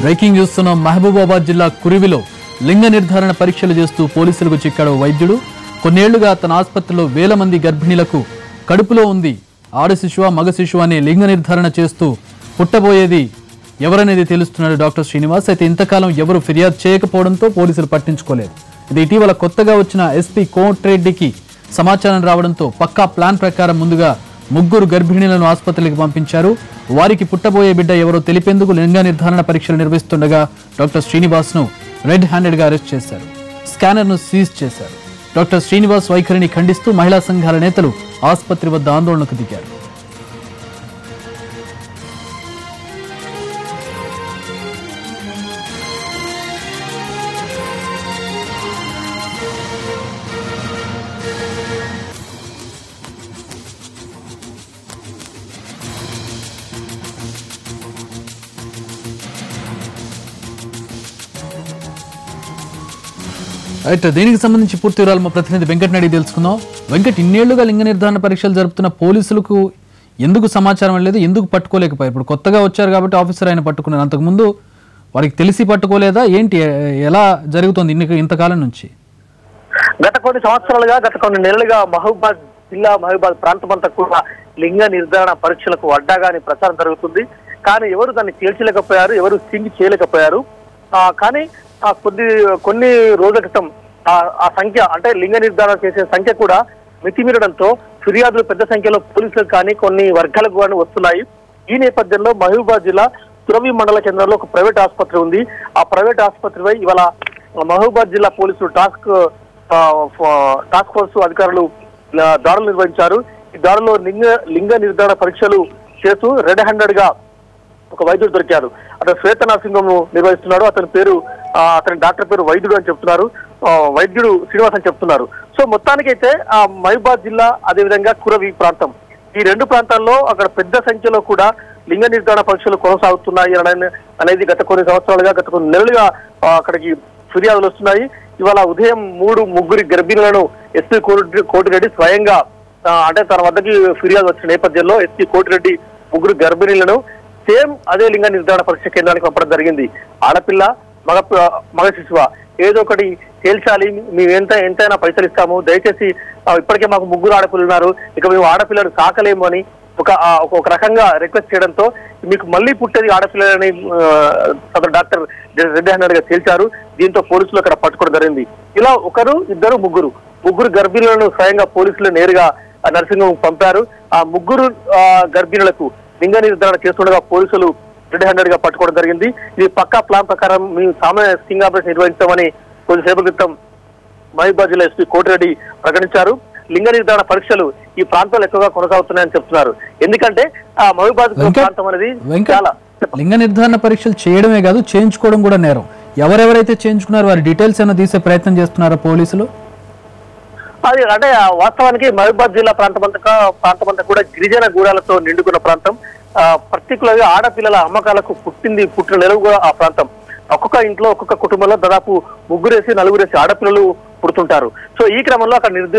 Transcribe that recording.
Breaking చూస్తున్నాం మహబూబాబాద్ జిల్లా కురివిలో లింగ నిర్ధారణ పరీక్షలు చేస్తూ పోలీసులకు చిక్కాడు వైద్యుడు. కొన్నేళ్ళుగా తన ఆసుపత్రిలో వేల మంది గర్భిణీలకు కడుపులో ఉంది. ఆడ శిశువ మగ శిశువు అనే లింగ నిర్ధారణ చేస్తూ పుట్టబోయేది ఎవరనేది తెలుస్తున్నాడు డాక్టర్ శ్రీనివాస్. అయితే ఇంతకాలం ఎవరు ఫిర్యాదు చేయకపోవడంతో పోలీసులు పట్టించుకోలేదు. ఇది ఇటీవల కొత్తగా వచ్చిన ఎస్పీ కోట్రెడ్డికి సమాచారం రావడంతో పక్కా ప్లాన్ ప్రకారం ముందుగా ముగ్గురు గర్భిణీలను ఆసుపత్రికి పంపించారు. వారికి పుట్టబోయే బిడ్డ ఎవరో తెలిపేందుకు లింగ నిర్ధారణ పరీక్షలు నిర్వహిస్తుండగా డాక్టర్ శ్రీనివాస్ను రెడ్ హ్యాండెడ్గా అరెస్ట్ చేశారు. స్కానర్ను సీజ్ చేశారు. డాక్టర్ శ్రీనివాస్ వైఖరిని ఖండిస్తూ మహిళా సంఘాల నేతలు ఆసుపత్రి వద్ద ఆందోళనకు దిగారు. రైట్ దీనికి సంబంధించి పూర్తి వివరాలు మా ప్రతినిధి వెంకట్ నాయుడు తెలుసుకుందాం. వెంకట్ ఇన్నేళ్ళుగా లింగ నిర్ధారణ పరీక్షలు జరుపుతున్న పోలీసులకు ఎందుకు సమాచారం లేదు ఎందుకు పట్టుకోలేకపోయారు? ఇప్పుడు కొత్తగా వచ్చారు కాబట్టి ఆఫీసర్ ఆయన పట్టుకున్నారు. అంతకుముందు వారికి తెలిసి పట్టుకోలేదా? ఏంటి ఎలా జరుగుతోంది ఇన్ని ఇంతకాలం నుంచి? గత కొన్ని సంవత్సరాలుగా గత కొన్ని నెలలుగా మహబూబాద్ జిల్లా మహబూబాద్ ప్రాంతం అంతా కూడా లింగ నిర్ధారణ పరీక్షలకు అడ్డాగానే ప్రచారం జరుగుతుంది. కానీ ఎవరు దాన్ని తేల్చలేకపోయారు ఎవరు సింగ్ చేయలేకపోయారు. కానీ కొద్ది కొన్ని రోజుల క్రితం ఆ ఆ సంఖ్య అంటే లింగ నిర్ధారణ చేసే సంఖ్య కూడా మితిమీరడంతో ఫిర్యాదులు పెద్ద సంఖ్యలో పోలీసులకు కానీ కొన్ని వర్గాలకు కానీ వస్తున్నాయి. ఈ నేపథ్యంలో మహబూబాబాద్ జిల్లా తురవి మండల కేంద్రంలో ఒక ప్రైవేట్ ఆసుపత్రి ఉంది. ఆ ప్రైవేట్ ఆసుపత్రిపై ఇవాళ మహబూబాబాద్ జిల్లా పోలీసులు టాస్క్ టాస్క్ ఫోర్స్ అధికారులు దాడులు నిర్వహించారు. ఈ దాడుల్లో లింగ లింగ నిర్ధారణ పరీక్షలు చేస్తూ రెడ్ హ్యాండెడ్గా ఒక వైద్యుడు దొరికారు అతను శ్వేత నరసింహం నిర్వహిస్తున్నాడు. అతని పేరు అతని డాక్టర్ పేరు వైద్యుడు అని చెప్తున్నారు. వైద్యుడు శ్రీనివాస్ అని చెప్తున్నారు. సో మొత్తానికైతే ఆ మహిబాద్ జిల్లా అదేవిధంగా కురవి ప్రాంతం. ఈ రెండు ప్రాంతాల్లో అక్కడ పెద్ద సంఖ్యలో కూడా లింగ నిర్ధారణ పరీక్షలు కొనసాగుతున్నాయి అనేది గత కొన్ని సంవత్సరాలుగా గత కొన్ని నెలలుగా అక్కడికి ఫిర్యాదులు వస్తున్నాయి. ఇవాళ ఉదయం మూడు ముగ్గురి గర్భిణులను ఎస్పీ కోటి కోటిరెడ్డి స్వయంగా అంటే తన వద్దకి ఫిర్యాదు వచ్చిన నేపథ్యంలో ఎస్పీ కోటిరెడ్డి ముగ్గురు గర్భిణీలను సేమ్ అదే లింగ నిర్ధారణ పరీక్ష కేంద్రానికి పంపడం జరిగింది. ఆడపిల్ల మగ మగ శిశువ ఏదో ఒకటి తేల్చాలి. మేము ఎంత ఎంతైనా పైసలు ఇస్తాము. దయచేసి ఇప్పటికే మాకు ముగ్గురు ఆడపిల్లలు ఉన్నారు. ఇక మేము ఆడపిల్లలు సాకలేము అని ఒక ఒక- రకంగా రిక్వెస్ట్ చేయడంతో మీకు మళ్ళీ పుట్టేది ఆడపిల్లలని సదరు డాక్టర్ రెడ్డి హండ్రెడ్గా తేల్చారు. దీంతో పోలీసులు అక్కడ పట్టుకోవడం జరిగింది. ఇలా ఒకరు ఇద్దరు ముగ్గురు. ముగ్గురు గర్భిణులను స్వయంగా పోలీసులు నేరుగా ఆ, నర్సింగ్ పంపారు. ఆ ముగ్గురు గర్భిణులకు లింగ నిర్ధారణ చేస్తుండగా పోలీసులు రెడ్ హ్యాండెడ్గా పట్టుకోవడం జరిగింది. ఇది పక్కా ప్లాన్ ప్రకారం మేము సామాన్య స్టింగ్ ఆపరేషన్ నిర్వహించామని కొద్దిసేపటి క్రితం మహబూబాద్ జిల్లా ఎస్పీ కోటిరెడ్డి ప్రకటించారు. లింగ నిర్ధారణ పరీక్షలు ఈ ప్రాంతాలు ఎక్కువగా కొనసాగుతున్నాయని చెప్తున్నారు. ఎందుకంటే ఆ మహబూబాద్ వెంకట్, ప్రాంతం అనేది చాలా లింగ నిర్ధారణ పరీక్షలు చేయడమే కాదు చేయించుకోవడం కూడా నేరం. ఎవరెవరైతే చేయించుకున్నారో వారి డీటెయిల్స్ ఏమైనా తీసే ప్రయత్నం చేస్తున్నారా పోలీసులు? అది అంటే ఆ వాస్తవానికి మహబూబాద్ జిల్లా ప్రాంతం ప్రాంతమంతా ప్రాంతం కూడా గిరిజన గూడాలతో నిండుకున్న ప్రాంతం. పర్టికులర్గా ఆడపిల్లల అమ్మకాలకు పుట్టింది పుట్టిన నెలవు కూడా ఆ ప్రాంతం. ఒక్కొక్క ఇంట్లో ఒక్కొక్క కుటుంబంలో దాదాపు ముగ్గురేసి నలుగురేసి ఆడపిల్లలు పుడుతుంటారు. సో ఈ క్రమంలో అక్కడ నిర్దీ